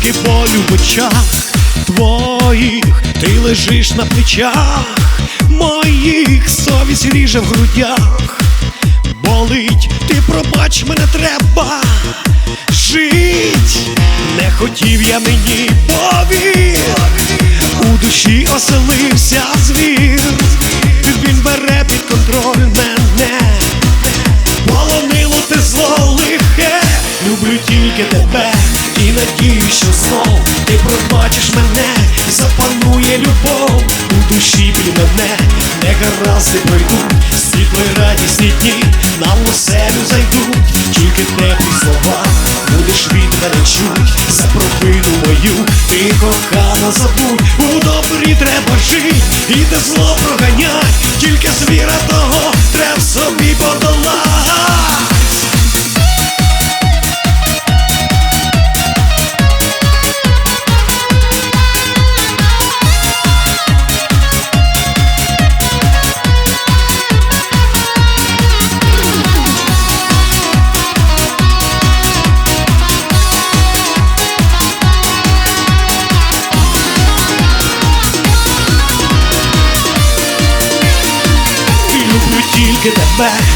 стільки болю в очах. Твоїх, ти лежиш на плечах. Моїх, совість ріже в грудях, болить, ти пробач мене треба. Жить, не хотів я мені повір, у душі оселився звір, він бере під контроль мене. Полонило ти зло лихе, люблю тільки тебе і надію, що знов. Ти пробачиш мене, і запанує любов. У душі біль мене, не гаразди пройдуть, світло й радісні дні нам у селю зайдуть, тільки теплі слова будеш від чуть, за провину мою ти кохана забудь, у добрі треба жить, і те зло проганять, тільки звіра того І люблю тільки тебе